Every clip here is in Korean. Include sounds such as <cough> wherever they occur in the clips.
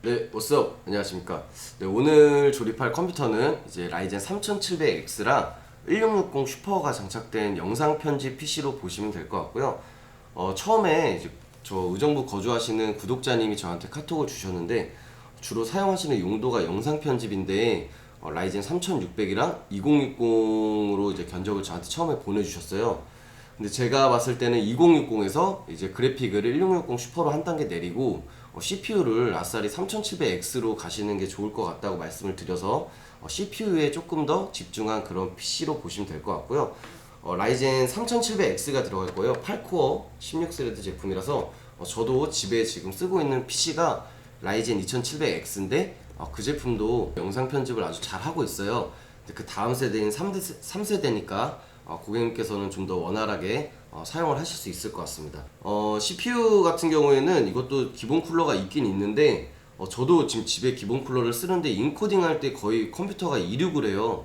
네, what's 안녕하십니까. 네, 오늘 조립할 컴퓨터는 이제 라이젠 3700X랑 1660 슈퍼가 장착된 영상 편집 PC로 보시면 될 것 같고요. 어, 처음에 이제 저 의정부 거주하시는 구독자님이 저한테 카톡을 주셨는데 주로 사용하시는 용도가 영상 편집인데 어, 라이젠 3600이랑 2060으로 이제 견적을 저한테 처음에 보내주셨어요. 근데 제가 봤을 때는 2060에서 이제 그래픽을 1660 슈퍼로 한 단계 내리고 CPU를 아싸리 3700X로 가시는 게 좋을 것 같다고 말씀을 드려서 CPU에 조금 더 집중한 그런 PC로 보시면 될 것 같고요. 어, 라이젠 3700X가 들어갈 거예요. 8코어 16스레드 제품이라서 어, 저도 집에 지금 쓰고 있는 PC가 라이젠 2700X인데 어, 그 제품도 영상 편집을 아주 잘 하고 있어요. 그 다음 세대인 3대, 3세대니까 어, 고객님께서는 좀 더 원활하게 어, 사용을 하실 수 있을 것 같습니다. 어, CPU 같은 경우에는 이것도 기본 쿨러가 있긴 있는데 어, 저도 지금 집에 기본 쿨러를 쓰는데 인코딩 할 때 거의 컴퓨터가 이륙을 해요.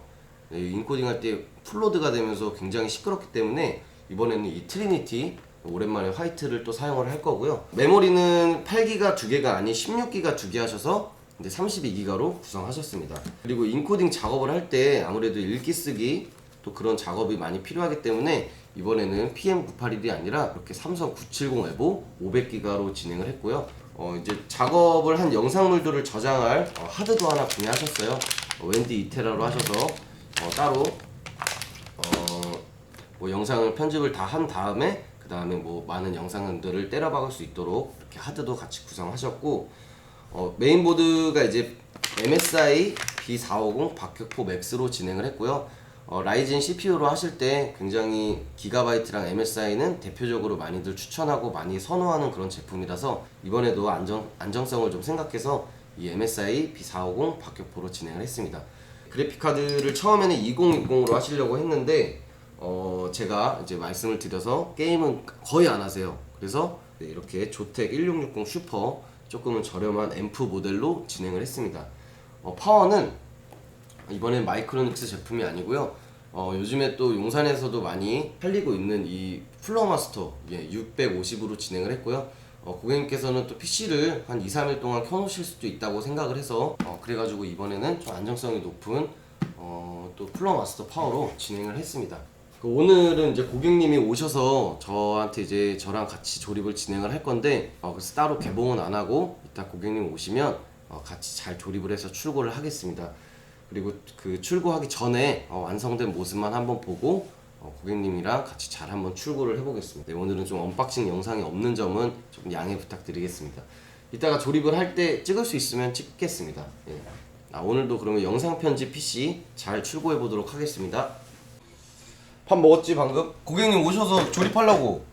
네, 인코딩 할 때 풀로드가 되면서 굉장히 시끄럽기 때문에 이번에는 이 트리니티 오랜만에 화이트를 또 사용을 할 거고요. 메모리는 8기가 두 개가 아닌 16기가 두 개 하셔서 근데 32기가로 구성하셨습니다. 그리고 인코딩 작업을 할 때 아무래도 읽기 쓰기 또 그런 작업이 많이 필요하기 때문에 이번에는 PM981이 아니라 이렇게 삼성 970 에보 500기가로 진행을 했고요. 어, 이제 작업을 한 영상물들을 저장할 어, 하드도 하나 구매하셨어요. 어, 웬디 이테라로 하셔서 어, 따로 어, 뭐 영상을 편집을 다 한 다음에 그 다음에 뭐 많은 영상들을 때려 박을 수 있도록 이렇게 하드도 같이 구성하셨고 어, 메인보드가 이제 MSI B450 박격포 맥스로 진행을 했고요. 어, 라이젠 CPU로 하실 때 굉장히 기가바이트랑 MSI는 대표적으로 많이들 추천하고 많이 선호하는 그런 제품이라서 이번에도 안정, 안정성을 좀 생각해서 이 MSI B450 박격포로 진행을 했습니다. 그래픽카드를 처음에는 2060으로 하시려고 했는데 어, 제가 이제 말씀을 드려서 게임은 거의 안 하세요. 그래서 네, 이렇게 조텍 1660 슈퍼 조금은 저렴한 앰프 모델로 진행을 했습니다. 어, 파워는 이번엔 마이크로닉스 제품이 아니고요. 어, 요즘에 또 용산에서도 많이 팔리고 있는 이 플러마스터 예, 650으로 진행을 했고요. 어, 고객님께서는 또 PC를 한 2, 3일 동안 켜놓으실 수도 있다고 생각을 해서 어, 그래가지고 이번에는 좀 안정성이 높은 어, 또 플러마스터 파워로 진행을 했습니다. 그 오늘은 이제 고객님이 오셔서 저한테 이제 저랑 같이 조립을 진행을 할 건데 어, 그래서 따로 개봉은 안 하고 이따 고객님 오시면 어, 같이 잘 조립을 해서 출고를 하겠습니다. 그리고 그 출고하기 전에 어, 완성된 모습만 한번 보고 어, 고객님이랑 같이 잘 한번 출고를 해보겠습니다. 네, 오늘은 좀 언박싱 영상이 없는 점은 좀 양해 부탁드리겠습니다. 이따가 조립을 할 때 찍을 수 있으면 찍겠습니다. 예. 아, 오늘도 그러면 영상 편집 PC 잘 출고해 보도록 하겠습니다. 밥 먹었지 방금? 고객님 오셔서 조립하려고.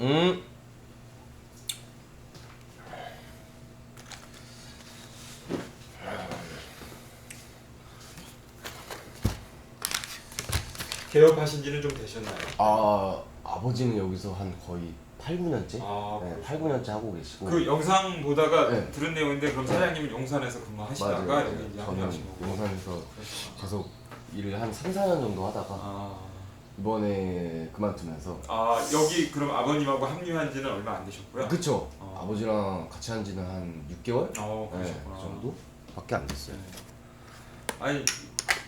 음. 개업하신 지는 좀 되셨나요? 아 아버지는 여기서 한 거의 8, 9년째? 아, 네, 8, 9년째 하고 계시고. 그 영상 보다가 네. 들은 내용인데 그럼 사장님은 용산에서 근무하시다가 맞아요. 여기 이제 저는 합류하신 거고. 용산에서. 계속 일을 한 3, 4년 정도 하다가 아, 이번에 그만두면서 아 여기 그럼 아버님하고 합류한 지는 얼마 안 되셨고요? 그쵸 어. 아버지랑 같이 한 지는 한 6개월? 어, 네, 그러셨구나. 그 정도? 밖에 안 됐어요 네. 아니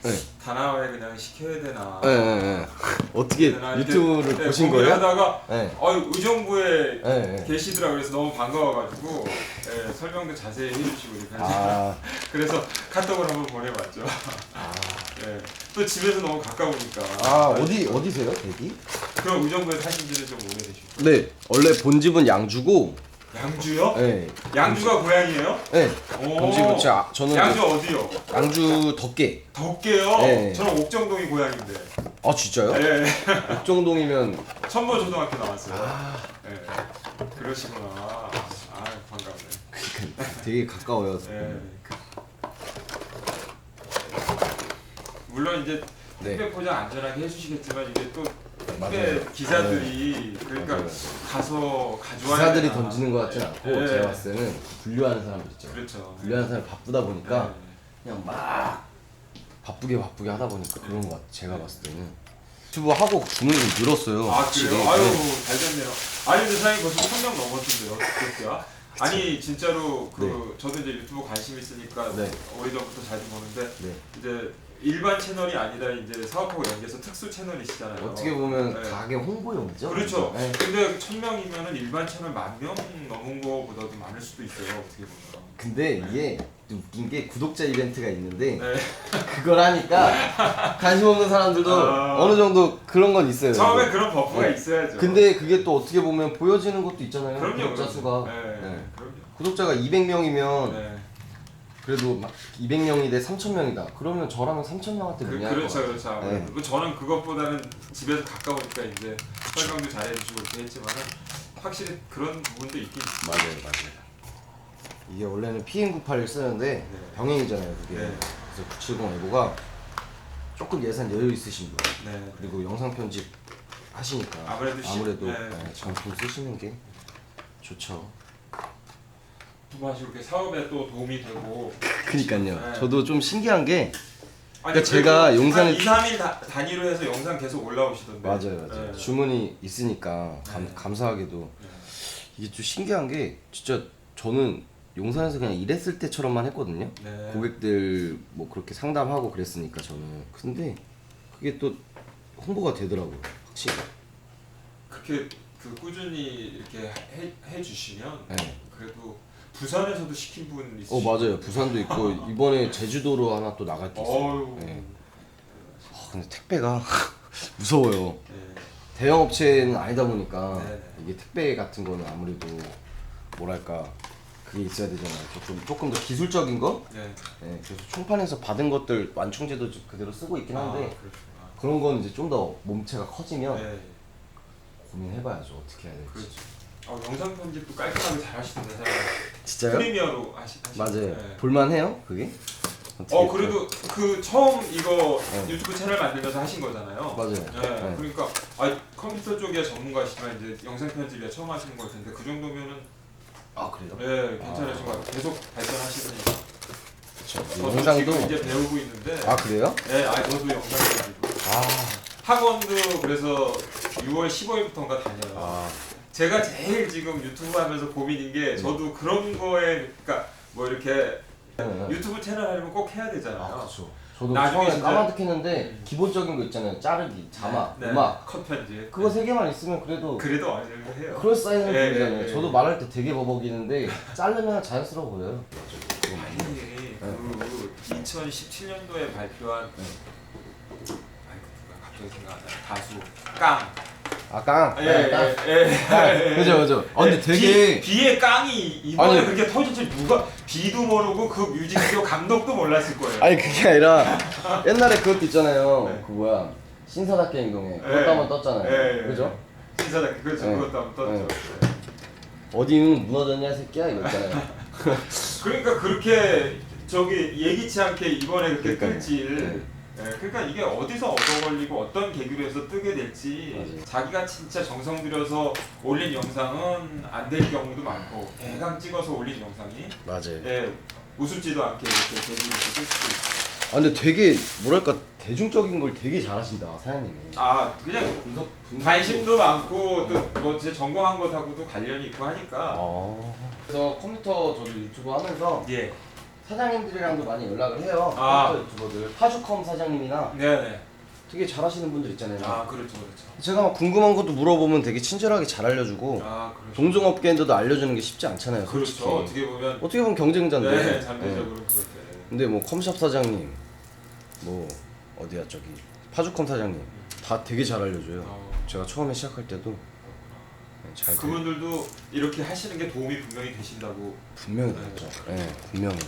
네. 다나와에 그냥 시켜야 되나? 네, 네, 네. <laughs> 어떻게 되나 이렇게, 유튜브를 네, 보신 거예요? 하다가 네. 어 의정부에 네, 네. 계시더라고요. 그래서 너무 반가워가지고 네, 설명도 자세히 해주시고 이렇게 하시고 아, <laughs> 그래서 카톡을 한번 보내봤죠. <laughs> 네. 또 집에서 너무 가까우니까. 아 어디 어디세요 대기? 그럼 의정부에 사신 지는 좀 오래되시고. 네 원래 본집은 양주고 양주요? 네, 양주가 고향이에요? 네 오. 본집은 제가 저는 양주 어디요? 양주 덕계 덕계요? 네. 저는 옥정동이 고향인데. 아 진짜요? 네. 옥정동이면 천보 초등학교 나왔어요. 아 네. 그러시구나. 아, 반갑네. 되게 가까워요 네. 물론 이제 네. 택배 포장 안전하게 해주시겠지만 이게 또 택배 맞아요. 기사들이 그러니까 맞아요. 가서 가져와야 기사들이 되나. 던지는 것 같진 않고 네. 제가 봤을 때는 분류하는 사람들 있죠 그렇죠. 분류하는 사람이 바쁘다 보니까 네. 그냥 막 바쁘게 바쁘게 하다 보니까 그런 것 같아 제가 봤을 때는 유튜브 하고 주문이 좀 늘었어요 아 확실히. 그래요? 아유 네. 잘 됐네요. 아니 근데 사장님 벌써 1000명 넘었던데요. 그때야? 아니 진짜로 그 네. 저도 이제 유튜브 관심 있으니까 네. 오래전부터 자주 보는데 네. 이제 일반 채널이 아니라 이제 사업하고 연계해서 특수 채널이시잖아요. 어떻게 보면 네. 가게 홍보용이죠. 그렇죠. 네. 근데 천 명이면은 일반 채널 만 명 넘은 거보다도 많을 수도 있어요. 어떻게 보면. 근데 이게 웃긴 게 구독자 이벤트가 있는데 네. <laughs> 그걸 하니까 관심 없는 사람들도 아. 어느 정도 그런 건 있어요. 처음에 그런 버프가 네. 있어야죠. 근데 그게 또 어떻게 보면 보여지는 것도 있잖아요. 그럼요. 구독자 그럼요. 수가. 네. 네. 그럼요. 구독자가 200명이면 네. 그래도 막 200명이 대 3000명이다. 그러면 저라면 3000명한테 그, 문의할 그렇죠. 그렇죠. 아무래도 그 저는 그것보다는 집에서 가까우니까 이제 설명도 잘해주시고 이렇게 했지만은 확실히 그런 부분도 있긴 있어요. 맞아요, 맞아요. 이게 원래는 PM98을 쓰는데 네. 병행이잖아요, 그게. 네. 그래서 970 에보가 조금 예산 여유 있으신 분 네. 그리고 영상 편집 하시니까 아무래도 시- 아무래도 네. 네, 정품 쓰시는 게 좋죠. 두번씩 이렇게 사업에 또 도움이 되고. 그니까요. 네. 저도 좀 신기한 게 아니, 그러니까 제가 그래도 영상을- 한 2, 3일 다, 단위로 해서 영상 계속 올라오시던데. 맞아요, 맞아요. 네. 주문이 있으니까 감, 네. 감사하게도 네. 이게 좀 신기한 게 진짜 저는 용산에서 그냥 일했을 때처럼만 했거든요. 네. 고객들 뭐 그렇게 상담하고 그랬으니까 저는 근데 그게 또 홍보가 되더라고요 확실히 그렇게 그 꾸준히 이렇게 해, 해주시면 네. 그래도 부산에서도 시킨 분 있으시죠? 어 맞아요 부산도 있고 <laughs> 이번에 제주도로 하나 또 나갈 게 있어요 어휴. 네. 아, 근데 택배가 <laughs> 무서워요 네. 대형 업체는 아니다 보니까 네, 네. 이게 택배 같은 거는 아무래도 뭐랄까 그게 있어야 되잖아요 조금 조금 더 기술적인 거 네. 네, 그래서 총판에서 받은 것들 완충제도 그대로 쓰고 있긴 한데 아, 그렇구나. 그런 건 이제 좀 더 몸체가 커지면 네. 고민해봐야죠 어떻게 해야 될지 그렇죠. 어, 영상 편집도 깔끔하게 잘 하시던데 사람. 진짜요? 프리미어로 하시, 하시 맞아요 네. 볼만해요 그게? 어떻게 어 그래도 그 처음 이거 네. 유튜브 채널 만들면서 하신 거잖아요. 맞아요. 네. 네. 그러니까 아 컴퓨터 쪽에 전문가시지만 이제 영상 편집에 처음 하시는 걸 텐데 그 정도면은 아 그래요? 네 괜찮으신 것 같아요. 계속 발전하시더니까. 그쵸 저도 영상도 지금 이제 배우고 있는데. 아 그래요? 네, 아 저도 영상 편집으로. 아, 학원도 그래서 6월 15일부터인가 다녀요. 아 제가 제일 지금 유튜브 하면서 고민인 게 저도 그런 거에 그러니까 뭐 이렇게 네. 유튜브 채널 하려면 꼭 해야 되잖아요. 아 그쵸 저도 나중에 처음에 진짜- 까마득했는데 기본적인 거 있잖아요 자르기, 자막, 네, 음악 컷 편집. 그거 세 개만 있으면 그래도 그래도 어느 정도 해요. 그럴싸해는 네, 보이잖아요 네, 네. 저도 말할 때 되게 버벅이는데 자르면 자연스러워 보여요 아니 그 2017년도에 발표한 네. 아이고 누가 갑자기 생각 안 나. 가수 깡. 아 깡! 예, 네, 깡! 예, 예. 그죠 그죠 아 근데 예, 되게 비, 비의 깡이 이번에 아니- 그렇게 터질지 누가 비도 모르고 그 뮤직비디오 감독도 몰랐을 거예요. 아니 그게 아니라 <laughs> 옛날에 그것도 있잖아요 네. 그 뭐야 신사답게 행동해 예. 그것도 한번 떴잖아요 예, 예. 그죠? 신사다 그렇죠 네. 그것도 한번 떴죠. 네. 어디는 무너졌냐 새끼야 이거 있잖아요 <laughs> 그러니까 그렇게 저기 예기치 않게 이번에 그렇게 그러니까요. 예, 그러니까 이게 어디서 얻어 걸리고 어떤 계기로 해서 뜨게 될지 맞아요. 자기가 진짜 정성 들여서 올린 영상은 안 될 경우도 많고 대강 찍어서 올린 영상이 맞아요. 예, 우습지도 않게 이렇게 계기로 뜰 수도 있고. 아 근데 되게 뭐랄까 대중적인 걸 되게 잘하신다 사장님이. 아 그냥 분석, 관심도 많고 또 뭐 제 전공한 것하고도 관련이 있고 하니까. 아. 그래서 컴퓨터 저도 유튜브 하면서 예 사장님들이랑도 많이 연락을 해요. 아. 컴퓨터 유튜버들. 파주컴 사장님이나. 네네. 되게 잘하시는 분들 있잖아요. 아 그렇죠 그렇죠. 제가 막 궁금한 것도 물어보면 되게 친절하게 잘 알려주고 아 그렇죠 동종업계인데도 알려주는 게 쉽지 않잖아요 솔직히. 그렇죠. 어떻게 보면 어떻게 보면 경쟁자인데. 네 잠재적으로 네. 그렇게. 근데 뭐 컴샵 사장님 뭐 어디야 저기. 파주컴 사장님. 다 되게 잘 알려줘요. 어. 제가 처음에 시작할 때도. 네, 잘 돼. 그분들도 이렇게 하시는 게 도움이 분명히 되신다고. 분명히 네. 됐죠. 네 분명히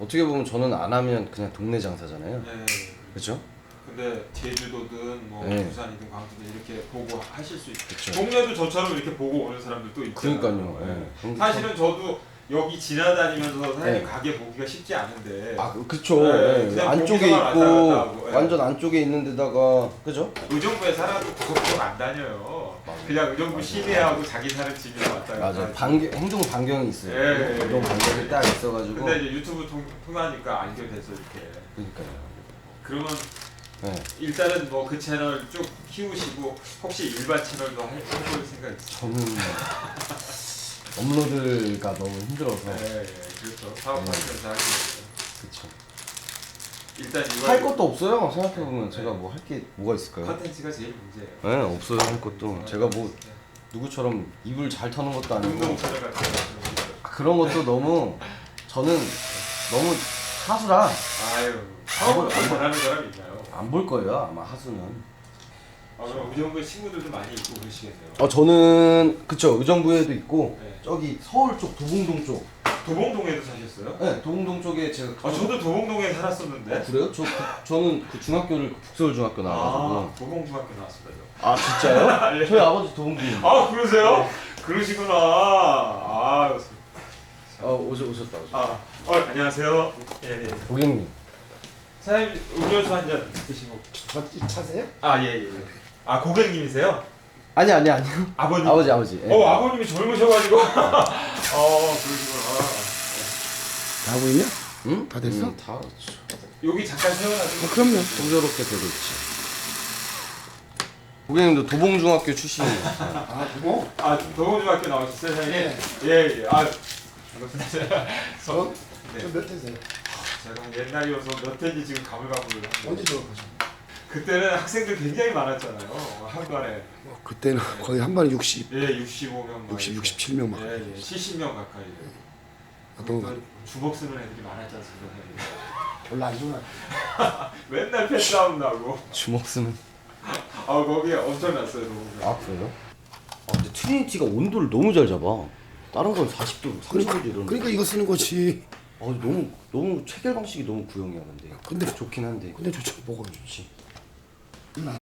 어떻게 보면 저는 안 하면 그냥 동네 장사잖아요 네. 그렇죠? 근데 제주도든 뭐 네. 부산이든 광주든 이렇게 보고 하실 수 있고 그쵸. 동네도 저처럼 이렇게 보고 오는 사람들도 있잖아요. 그러니까요 네. 네. 사실은 저도 여기 지나다니면서 사장님 네. 가게 보기가 쉽지 않은데 아 그- 그쵸 네, 네, 그냥 안쪽에 왔다 있고 갔다 하고, 네. 완전 안쪽에 있는 데다가 그죠? 의정부에 살아도 그것도 안 다녀요. 그냥 의정부 시내하고 자기 사는 집이랑 왔다 갔다 맞아요 하지. 반경, 행동 반경이 있어요 예, 예, 행동 예. 반경이 딱 있어가지고 근데 이제 유튜브 통, 통하니까 알게 돼서 이렇게 그러니까요 그러면 네. 일단은 뭐 그 채널 쭉 키우시고 혹시 일반 채널도 할- 해볼 생각 있어요? 저는 업로드가 너무 힘들어서. 예, 예, 그렇죠. 사업하는 건 잘. 그쵸. 일단 이거 할 것도 없어요. 생각해 보면 제가 뭐 할 게 뭐가 있을까요? 컨텐츠가 제일 문제예요. 네, 없어요. 할 것도. 제가 뭐 누구처럼 입을 잘 터는 것도 아니고. 운동 거. 그런 것도 너무 저는 너무 하수라 아유, 사업을 안 잘하는 사람이 있나요? 안 볼 거예요 아마 하수는. 아, 그럼 의정부에 친구들도 많이 있고 그러시겠네요. 어 저는 그쵸 의정부에도 있고 네. 저기 서울 쪽 도봉동 쪽. 도봉동에도 사셨어요? 네 도봉동 쪽에 제가. 아, 저도 도봉동에 살았었는데. 어, 그래요? 저 그, 저는 그 중학교를 북서울 중학교 나와가지고. 아, 도봉중학교 나왔습니다. 저. 아, 진짜요? <laughs> 저희 아버지 도봉동. 아, 그러세요? 그러시구나. 아, 어 오셨 오셨다 오셨다. 아, 어, 안녕하세요. 예, 예. 고객님. 사장님 음료수 한 잔 드시고. 저 차세요? 아, 예, 예. 예. 아, 고객님이세요? 아니 아니 아니요. 아버님. 아버지 아버지. 예. 어, 아버님이 젊으셔가지고. <laughs> 어, 그러시구나. 다 하고 있냐? 응? 다 됐어? 음, 다. 여기 잠깐 세워놔도. 어, 그럼요. 공교롭게 되고 있지. 고객님도 도봉중학교 출신이에요. <laughs> 아, 두고? 아, 도봉중학교 나오셨어요, 사장님? 예, 예. 아, 반갑습니다. <laughs> 저, 네. 저몇 대세요? 제가 옛날이어서 몇 회인지 지금 가물가물을 언제 하는데 졸업하셨어요? 그때는 학생들 굉장히 많았잖아요. 한 반에. 어, 그때는 거의 한 반에 60, 예, 65명. 60, 67명 막. 예, 예. 70명 가까이. 아, 또 주먹 쓰는 애들이 많았지 않습니까? <laughs> 별로 안 좋아. <laughs> 맨날 패싸움 나고. 주먹 쓰는. 아, 거기에 엄청 났어요, 너무. 아 그래요? 아 근데 트리니티가 온도를 너무 잘 잡아. 다른 건 40도, 30도 이런. 그러니까 이거 쓰는 거지. 아 너무 너무 체결 방식이 너무 구형이야 근데. 근데 좋긴 한데. 근데 좋죠. 먹으면 좋지. 나